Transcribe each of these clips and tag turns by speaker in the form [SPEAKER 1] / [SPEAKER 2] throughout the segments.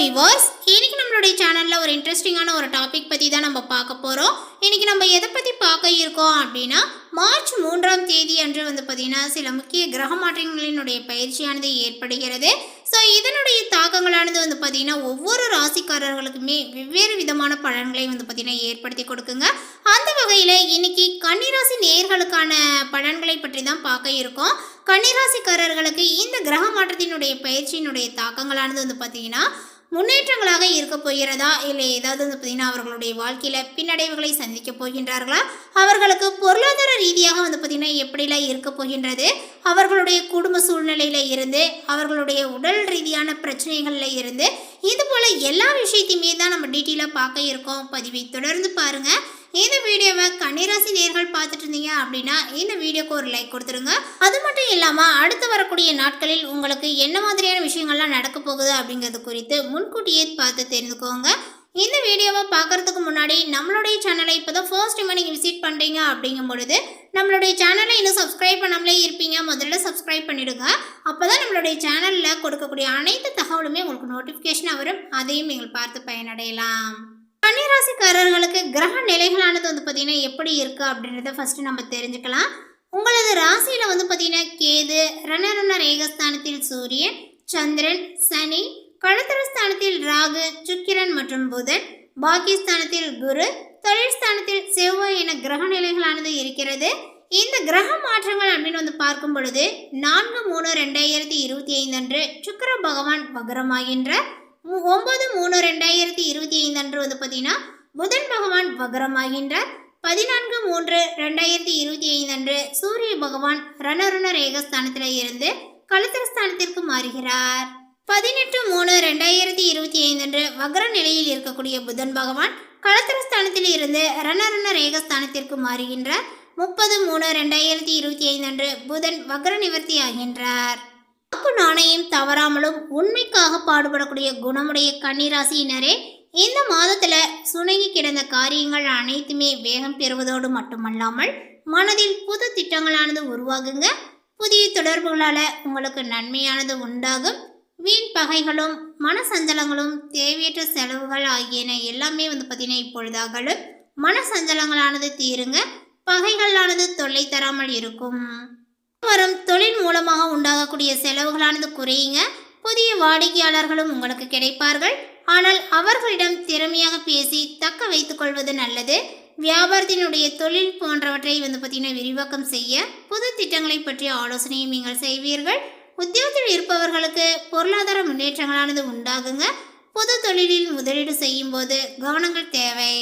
[SPEAKER 1] Viewers இன்னைக்கு நம்மளுடைய சேனலில் ஒரு இன்ட்ரெஸ்டிங்கான ஒரு டாபிக் பற்றி தான் நம்ம பார்க்க போகிறோம் இன்னைக்கு நம்ம எதை பற்றி பார்க்க இருக்கோம் அப்படின்னா மார்ச் மூன்றாம் தேதி அன்று வந்து பார்த்திங்கன்னா சில முக்கிய கிரக மாற்றங்களினுடைய பயிற்சியானது ஏற்படுகிறது. ஸோ இதனுடைய தாக்கங்களானது வந்து பார்த்திங்கன்னா ஒவ்வொரு ராசிக்காரர்களுக்குமே வெவ்வேறு விதமான பலன்களை வந்து பார்த்திங்கன்னா ஏற்படுத்தி கொடுக்குங்க. அந்த வகையில் இன்னைக்கு கன்னிராசி நேர்களுக்கான பலன்களை பற்றி தான் பார்க்க இருக்கோம். கன்னிராசிக்காரர்களுக்கு இந்த கிரக மாற்றத்தினுடைய பயிற்சியினுடைய தாக்கங்களானது வந்து பார்த்திங்கன்னா முன்னேற்றங்களாக இருக்க போகிறதா? இல்லை ஏதாவது வந்து பார்த்திங்கன்னா அவர்களுடைய வாழ்க்கையில் பின்னடைவுகளை சந்திக்க போகின்றார்களா? அவர்களுக்கு பொருளாதார ரீதியாக வந்து பார்த்திங்கன்னா எப்படிலாம் இருக்க போகின்றது? அவர்களுடைய குடும்ப சூழ்நிலையில் இருந்து அவர்களுடைய உடல் ரீதியான பிரச்சனைகளில் இருந்து இது போல் எல்லா விஷயத்தையுமே தான் நம்ம டீட்டெயிலாக பார்க்க இருக்கோம். பதிவை தொடர்ந்து பாருங்கள் இந்த வீடியோவை கன்னிராசி நேர்கள் பார்த்துட்டு இருந்தீங்க அப்படின்னா இந்த வீடியோக்கு ஒரு லைக் கொடுத்துருங்க. அது மட்டும் இல்லாமல் அடுத்து வரக்கூடிய நாட்களில் உங்களுக்கு என்ன மாதிரியான விஷயங்கள்லாம் நடக்க போகுது அப்படிங்கிறது குறித்து முன்கூட்டியே பார்த்து தெரிந்துக்கோங்க இந்த வீடியோவை பார்க்கறதுக்கு முன்னாடி நம்மளுடைய சேனலை இப்போ தான் ஃபர்ஸ்ட் டைம் நீங்கள் விசிட் பண்ணுறீங்க அப்படிங்கும் பொழுது நம்மளுடைய சேனலை இன்னும் சப்ஸ்கிரைப் பண்ணாமலே இருப்பீங்க. முதல்ல சப்ஸ்கிரைப் பண்ணிவிடுங்க அப்போ தான் நம்மளுடைய சேனலில் கொடுக்கக்கூடிய அனைத்து தகவலுமே உங்களுக்கு நோட்டிஃபிகேஷனாக வரும். அதையும் நீங்கள் பார்த்து பயனடையலாம். கன்னிராசிக்காரர்களுக்கு கிரக நிலைகளானது வந்து பார்த்தீங்கன்னா எப்படி இருக்குது அப்படின்றத ஃபஸ்ட்டு நம்ம தெரிஞ்சுக்கலாம். உங்களது ராசியில் வந்து பார்த்தீங்கன்னா கேது ரணரண ரேகஸ்தானத்தில் சூரியன் சந்திரன் சனி கழுத்தரஸ்தானத்தில் ராகு சுக்கிரன் மற்றும் புதன் பாக்கியஸ்தானத்தில் குரு தொழிற்ஸ்தானத்தில் செவ்வாய் என கிரக நிலைகளானது இருக்கிறது. இந்த கிரக மாற்றங்கள் அப்படின்னு வந்து பார்க்கும் பொழுது நான்கு மூணு ரெண்டாயிரத்தி இருபத்தி ஐந்து அன்று சுக்கர பகவான் வக்ரமாகின்ற ஒம்பது ஒன்பது மூணு ரெண்டாயிரத்தி இருபத்தி ஐந்து அன்று வந்து பார்த்தீங்கன்னா புதன் பகவான் வக்ரமாகின்றார். பதினான்கு மூன்று ரெண்டாயிரத்தி இருபத்தி ஐந்து அன்று சூரிய பகவான் ரணருண ரேகஸ்தானத்தில் இருந்து கலத்திரஸ்தானத்திற்கு மாறுகிறார். பதினெட்டு மூணு ரெண்டாயிரத்தி இருபத்தி ஐந்து அன்று வக்ர நிலையில் இருக்கக்கூடிய புதன் பகவான் கலத்திரஸ்தானத்தில் இருந்து ரணருண ரேகஸ்தானத்திற்கு மாறுகின்றார். முப்பது மூணு ரெண்டாயிரத்தி இருபத்தி ஐந்து அன்று புதன் வக்ர நிவர்த்தி ஆகின்றார். வாக்கு தவறாமலும் உண்மைக்காக பாடுபடக்கூடிய குணமுடைய கன்னிராசியினரே இந்த மாதத்துல சுணங்கி கிடந்த காரியங்கள் அனைத்துமே வேகம் பெறுவதோடு மட்டுமல்லாமல் மனதில் புது திட்டங்களானது உருவாகுங்க. புதிய தொடர்புகளால உங்களுக்கு நன்மையானது உண்டாகும். வீண் பகைகளும் மனசஞ்சலங்களும் தேவையற்ற செலவுகள் ஆகியன எல்லாமே வந்து பார்த்தீங்கன்னா இப்பொழுது அகலும் மனசஞ்சலங்களானது தீருங்க. பகைகளானது தொல்லை தராமல் இருக்கும். வரும் தொழில் மூலமாக உண்டாகக்கூடிய செலவுகளானது குறையுங்க. புதிய வாடிக்கையாளர்களும் உங்களுக்கு கிடைப்பார்கள். ஆனால் அவர்களிடம் திறமையாக பேசி தக்க வைத்துக் கொள்வது நல்லது. வியாபாரத்தினுடைய தொழில் போன்றவற்றை வந்து பார்த்தீங்கன்னா விரிவாக்கம் செய்ய புது திட்டங்களை பற்றிய ஆலோசனையும் நீங்கள் செய்வீர்கள். உத்தியோகத்தில் இருப்பவர்களுக்கு பொருளாதார முன்னேற்றங்களானது உண்டாகுங்க. புது தொழிலில் முதலீடு செய்யும் போது கவனங்கள் தேவை.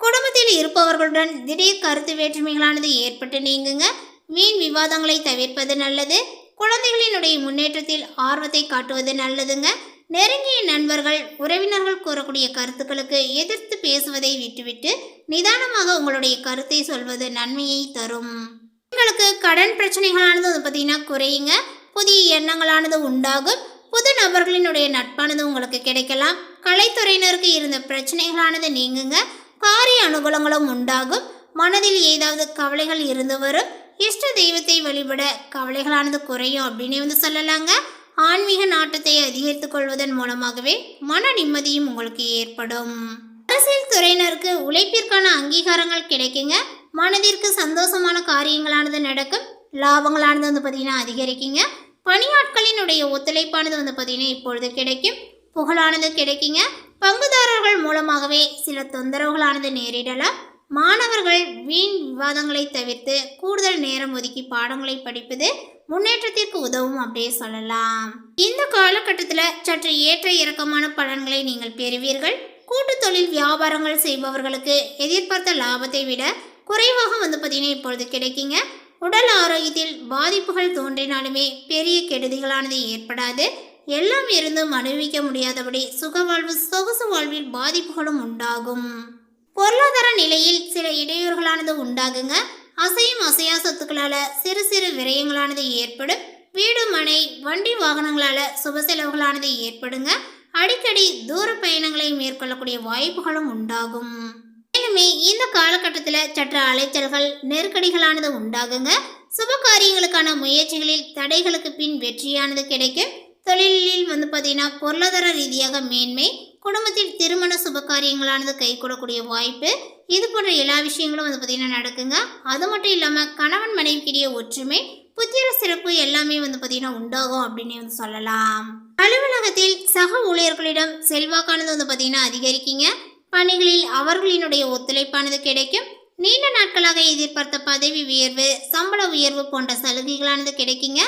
[SPEAKER 1] குடும்பத்தில் இருப்பவர்களுடன் திடீர் கருத்து வேற்றுமைகளானது ஏற்பட்டு நீங்குங்க. வீண் விவாதங்களை தவிர்ப்பது நல்லது. குழந்தைகளினுடைய முன்னேற்றத்தில் ஆர்வத்தை காட்டுவது நல்லதுங்க. நெருங்கிய நண்பர்கள் உறவினர்கள் கூறக்கூடிய கருத்துக்களுக்கு எதிர்த்து பேசுவதை விட்டுவிட்டு நிதானமாக உங்களுடைய கருத்தை சொல்வது நன்மையை தரும். உங்களுக்கு கடன் பிரச்சனைகளானது வந்து பார்த்தீங்கன்னா குறையுங்க. புதிய எண்ணங்களானது உண்டாகும். புது நபர்களினுடைய நட்பானது உங்களுக்கு கிடைக்கலாம். கலைத்துறையினருக்கு இருந்த பிரச்சனைகளானது நீங்குங்க. காரிய அனுகூலங்களும் உண்டாகும். மனதில் ஏதாவது கவலைகள் இருந்து வரும். இஷ்ட தெய்வத்தை வழிபட கவலைகளானது குறையும் அப்படின்னே வந்து சொல்லலாங்க. ஆன்மீக நாட்டத்தை அதிகரித்துக் கொள்வதன் மூலமாகவே மன நிம்மதியும் உங்களுக்கு ஏற்படும். அரசியல் துறையினருக்கு உழைப்பிற்கான அங்கீகாரங்கள் கிடைக்குங்க. மனதிற்கு சந்தோஷமான காரியங்களானது நடக்கும். லாபங்களானது வந்து பார்த்தீங்கன்னா அதிகரிக்குங்க. பணியாட்களினுடைய ஒத்துழைப்பானது வந்து பார்த்தீங்கன்னா இப்பொழுது கிடைக்கும். புகழானது கிடைக்குங்க. பங்குதாரர்கள் மூலமாகவே சில தொந்தரவுகளானது நேரிடலாம். மாணவர்கள் வீண் விவாதங்களை தவிர்த்து கூடுதல் நேரம் ஒதுக்கி பாடங்களை படிப்பது முன்னேற்றத்திற்கு உதவும் அப்படியே சொல்லலாம். இந்த காலகட்டத்தில் சற்று ஏற்ற இறக்கமான பலன்களை நீங்கள் பெறுவீர்கள். கூட்டு தொழில் வியாபாரங்கள் செய்பவர்களுக்கு எதிர்பார்த்த லாபத்தை விட குறைவாக வந்து பார்த்தீங்கன்னா இப்பொழுது கிடைக்குங்க. உடல் ஆரோக்கியத்தில் பாதிப்புகள் தோன்றினாலுமே பெரிய கெடுதிகளானது ஏற்படாது. எல்லாம் இருந்தும் அனுபவிக்க முடியாதபடி சுகவாழ்வு சொகுசு வாழ்வில் பாதிப்புகளும் உண்டாகும். பொருளாதார நிலையில் சில இடையூறுகளானது உண்டாகுங்க. அசையும் அசையா சொத்துக்களால சிறு சிறு விரயங்களானது ஏற்படும். வீடு மனை வண்டி வாகனங்களால சுப செலவுகளானது ஏற்படுங்க. அடிக்கடி தூர பயணங்களை மேற்கொள்ளக்கூடிய வாய்ப்புகளும் உண்டாகும். மேலுமே இந்த காலகட்டத்தில் சற்று அலைச்சல்கள் நெருக்கடிகளானது உண்டாகுங்க. சுப காரியங்களுக்கான முயற்சிகளில் தடைகளுக்கு பின் வெற்றியானது கிடைக்கும். தொழிலில் வந்து பார்த்தீங்கன்னா பொருளாதார ரீதியாக மேன்மை குடும்பத்தில் திருமண சுபகாரியங்களானது கைகூடக்கூடிய வாய்ப்பு இது போன்ற எல்லா விஷயங்களும் வந்து பார்த்தீங்கன்னா நடக்குங்க. அது மட்டும் இல்லாமல் கணவன் மனைவிக்கிடையே ஒற்றுமை புத்திர சிறப்பு எல்லாமே வந்து பார்த்தீங்கன்னா உண்டாகும் அப்படின்னு வந்து சொல்லலாம். அலுவலகத்தில் சக ஊழியர்களிடம் செல்வாக்கானது வந்து பார்த்தீங்கன்னா அதிகரிக்குங்க. பணிகளில் அவர்களினுடைய ஒத்துழைப்பானது கிடைக்கும். நீண்ட நாட்களாக எதிர்பார்த்த பதவி உயர்வு சம்பள உயர்வு போன்ற சலுகைகளானது கிடைக்குங்க.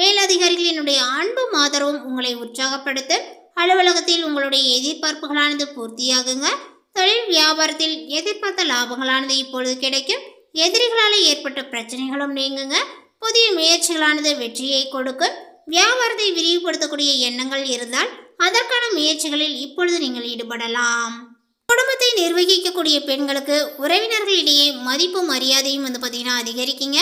[SPEAKER 1] மேலதிகாரிகளினுடைய அன்பும் ஆதரவும் உங்களை உற்சாகப்படுத்தும். அலுவலகத்தில் உங்களுடைய எதிர்பார்ப்புகளானது பூர்த்தியாகுங்க. தொழில் வியாபாரத்தில் எதிர்பார்த்த லாபங்களானது இப்பொழுது கிடைக்கும். எதிரிகளால் ஏற்பட்ட பிரச்சனைகளும் நீங்குங்க. புதிய முயற்சிகளானது வெற்றியை கொடுக்கும். வியாபாரத்தை விரிவுபடுத்தக்கூடிய எண்ணங்கள் இருந்தால் அதற்கான முயற்சிகளில் இப்பொழுது நீங்கள் ஈடுபடலாம். குடும்பத்தை நிர்வகிக்கக்கூடிய பெண்களுக்கு உறவினர்களிடையே மதிப்பும் மரியாதையும் வந்து பார்த்தீங்கன்னா அதிகரிக்குங்க.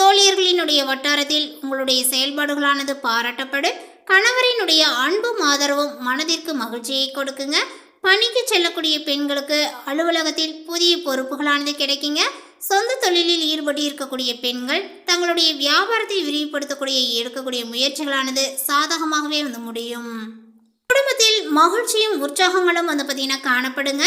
[SPEAKER 1] தோழியர்களினுடைய வட்டாரத்தில் உங்களுடைய செயல்பாடுகளானது பாராட்டப்படும். கணவரினுடைய அன்பும் ஆதரவும் மனதிற்கு மகிழ்ச்சியை கொடுக்குங்க. பணிக்கு செல்லக்கூடிய பெண்களுக்கு அலுவலகத்தில் புதிய பொறுப்புகளானது கிடைக்குங்க. சொந்த தொழிலில் ஈடுபட்டு இருக்கக்கூடிய பெண்கள் தங்களுடைய வியாபாரத்தை விரிவுபடுத்தக்கூடிய எடுக்கக்கூடிய முயற்சிகளானது சாதகமாகவே வந்து முடியும். குடும்பத்தில் மகிழ்ச்சியும் உற்சாகங்களும் வந்து பார்த்தீங்கன்னா காணப்படுங்க.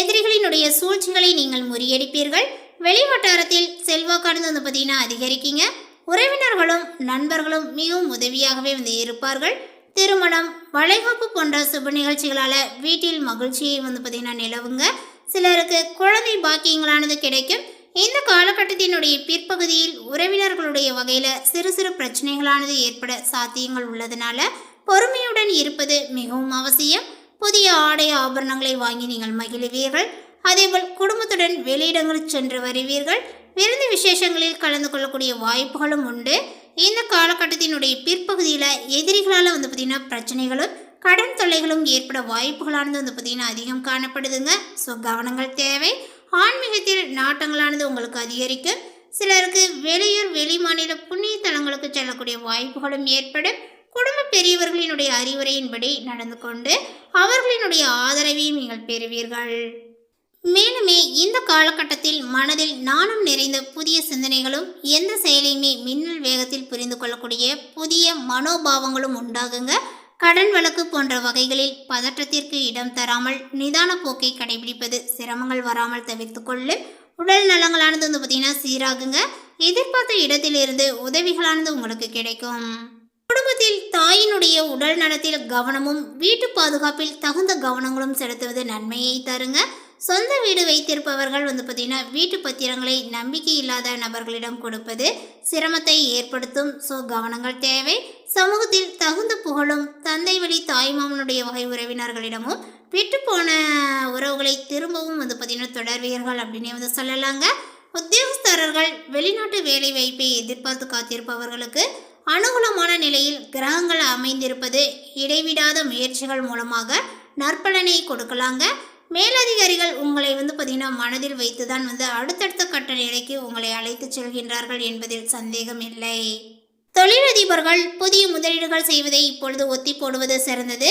[SPEAKER 1] எதிரிகளினுடைய சூழ்ச்சிகளை நீங்கள் முறியடிப்பீர்கள். வெளி வட்டாரத்தில் செல்வாக்கானது வந்து பார்த்தீங்கன்னா அதிகரிக்குங்க. உறவினர்களும் நண்பர்களும் மிகவும் உதவியாகவே வந்து இருப்பார்கள். திருமணம் வளைகாப்பு போன்ற சுப நிகழ்ச்சிகளால் வீட்டில் மகிழ்ச்சியை வந்து பார்த்தீங்கன்னா நிலவுங்க. சிலருக்கு குழந்தை பாக்கியங்களானது கிடைக்கும். இந்த காலகட்டத்தினுடைய பிற்பகுதியில் உறவினர்களுடைய வகையில் சிறு சிறு பிரச்சனைகளானது ஏற்பட சாத்தியங்கள் உள்ளதுனால பொறுமையுடன் இருப்பது மிகவும் அவசியம். புதிய ஆடை ஆபரணங்களை வாங்கி நீங்கள் மகிழுவீர்கள். அதேபோல் குடும்பத்துடன் வெளியிடங்கள் சென்று வருவீர்கள். விருந்து விசேஷங்களில் கலந்து கொள்ளக்கூடிய வாய்ப்புகளும் உண்டு. இந்த காலகட்டத்தினுடைய பிற்பகுதியில் எதிரிகளால் வந்து பார்த்திங்கன்னா பிரச்சனைகளும் கடன் தொல்லைகளும் ஏற்பட வாய்ப்புகளானது வந்து பார்த்திங்கன்னா அதிகம் காணப்படுதுங்க. ஸோ கவனங்கள் தேவை. ஆன்மீகத்தில் நாட்டங்களானது உங்களுக்கு அதிகரிக்கும். சிலருக்கு வெளியூர் வெளி மாநில புண்ணிய தலங்களுக்கு செல்லக்கூடிய வாய்ப்புகளும் ஏற்படும். குடும்ப பெரியவர்களினுடைய அறிவுரையின்படி நடந்து கொண்டு அவர்களினுடைய ஆதரவையும் நீங்கள் பெறுவீர்கள். மேலுமே இந்த காலகட்டத்தில் மனதில் நாணம் நிறைந்த புதிய சிந்தனைகளும் எந்த செயலையுமே மின்னல் வேகத்தில் புரிந்து கொள்ளக்கூடிய புதிய மனோபாவங்களும் உண்டாகுங்க. கடன் வழக்கு போன்ற வகைகளில் பதற்றத்திற்கு இடம் தராமல் நிதான போக்கை கடைபிடிப்பது சிரமங்கள் வராமல் தவிர்த்து கொள்ளு. உடல் நலங்களானது வந்து பார்த்தீங்கன்னா சீராகுங்க. எதிர்பார்த்த இடத்திலிருந்து உதவிகளானது உங்களுக்கு கிடைக்கும். குடும்பத்தில் தாயினுடைய உடல் நலத்தில் கவனமும் வீட்டு பாதுகாப்பில் தகுந்த கவனங்களும் செலுத்துவது நன்மையை தருங்க. சொந்த வீடு வைத்திருப்பவர்கள் வந்து பார்த்தீங்கன்னா வீட்டு பத்திரங்களை நம்பிக்கை இல்லாத நபர்களிடம் கொடுப்பது சிரமத்தை ஏற்படுத்தும். ஸோ கவனங்கள் தேவை. சமூகத்தில் தகுந்த புகழும் தந்தை வழி தாய்மாமனுடைய வகை உறவினர்களிடமும் விட்டு போன உறவுகளை திரும்பவும் வந்து பார்த்தீங்கன்னா தொடர்வீர்கள் அப்படின்னே வந்து சொல்லலாங்க. உத்தியோகஸ்தரர்கள் வெளிநாட்டு வேலை வாய்ப்பை எதிர்பார்த்து காத்திருப்பவர்களுக்கு அனுகூலமான நிலையில் கிரகங்கள் அமைந்திருப்பது இடைவிடாத முயற்சிகள் மூலமாக நற்பலனை கொடுக்கலாங்க. மேலதிகாரிகள் உங்களை வந்து பார்த்திங்கன்னா மனதில் வைத்து தான் வந்து அடுத்தடுத்த கட்ட நிலைக்கு உங்களை அழைத்து செல்கின்றார்கள் என்பதில் சந்தேகம் இல்லை. தொழிலதிபர்கள் புதிய முதலீடுகள் செய்வதை இப்பொழுது ஒத்தி போடுவது சிறந்தது.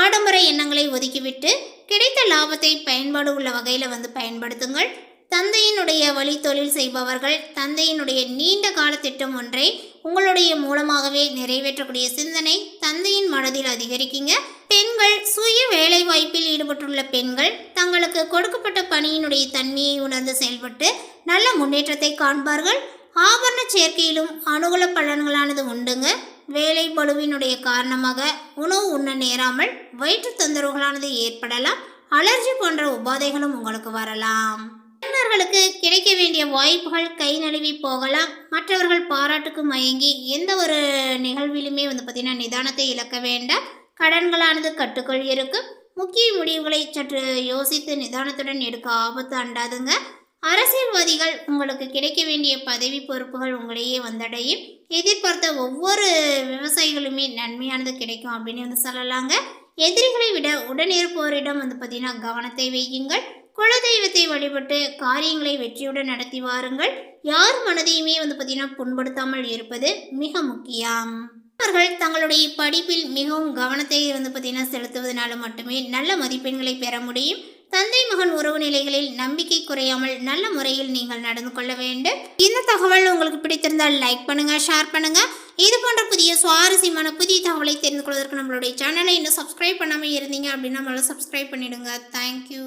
[SPEAKER 1] ஆடம்பர எண்ணங்களை ஒதுக்கிவிட்டு கிடைத்த லாபத்தை பயன்பாடு உள்ள வகையில் வந்து பயன்படுத்துங்கள். தந்தையினுடைய வழி தொழில் செய்பவர்கள் தந்தையினுடைய நீண்ட கால திட்டம் ஒன்றை உங்களுடைய மூலமாகவே நிறைவேற்றக்கூடிய சிந்தனை தந்தையின் மனதில் அதிகரிக்குங்க. பெண்கள் சுய வேலை வாய்ப்பில் ஈடுபட்டுள்ள பெண்கள் தங்களுக்கு கொடுக்கப்பட்ட பணியினுடைய தன்மையை உணர்ந்து செயல்பட்டு நல்ல முன்னேற்றத்தை காண்பார்கள். ஆபரண சேர்க்கையிலும் அனுகூல பலன்களானது உண்டுங்க. வேலை பளுவினுடைய காரணமாக உணவு உண்ண நேராமல் வயிற்று தொந்தரவுகளானது ஏற்படலாம். அலர்ஜி போன்ற உபாதைகளும் உங்களுக்கு வரலாம். இளைஞர்களுக்கு கிடைக்க வேண்டிய வாய்ப்புகள் கை நழுவி போகலாம். மற்றவர்கள் பாராட்டுக்கு மயங்கி எந்த ஒரு நிகழ்விலுமே வந்து பார்த்திங்கன்னா நிதானத்தை இழக்க வேண்டாம். கடன்களானது கட்டுக்குள் இருக்கும். முக்கிய முடிவுகளை சற்று யோசித்து நிதானத்துடன் எடுக்க ஆபத்து அண்டாதுங்க. அரசியல்வாதிகள் உங்களுக்கு கிடைக்க வேண்டிய பதவி பொறுப்புகள் உங்களையே வந்தடையும். எதிர்பார்த்த ஒவ்வொரு விவசாயிகளுமே நன்மையானது கிடைக்கும் அப்படின்னு வந்து சொல்லலாங்க. எதிரிகளை விட உடனிருப்போரிடம் வந்து பார்த்தீங்கன்னா கவனத்தை வையுங்கள். குலதெய்வத்தை வழிபட்டு காரியங்களை வெற்றியுடன் நடத்தி வாருங்கள். யார் மனதையுமே வந்து பார்த்தீங்கன்னா புண்படுத்தாமல் இருப்பது மிக முக்கியம். அவர்கள் தங்களுடைய படிப்பில் மிகவும் கவனத்தை வந்து பார்த்தீங்கன்னா செலுத்துவதனால மட்டுமே நல்ல மதிப்பெண்களை பெற முடியும். தந்தை மகன் உறவு நிலைகளில் நம்பிக்கை குறையாமல் நல்ல முறையில் நீங்கள் நடந்து கொள்ள வேண்டும். இந்த தகவல் உங்களுக்கு பிடித்திருந்தால் லைக் பண்ணுங்க ஷேர் பண்ணுங்க. இது போன்ற புதிய சுவாரஸ்யமான புதிய தகவலை தெரிந்து கொள்வதற்கு நம்மளுடைய சேனலை இன்னும் சப்ஸ்கிரைப் பண்ணாமல் இருந்தீங்க அப்படின்னா நம்மளால் சப்ஸ்கிரைப் பண்ணிடுங்க. தேங்க்யூ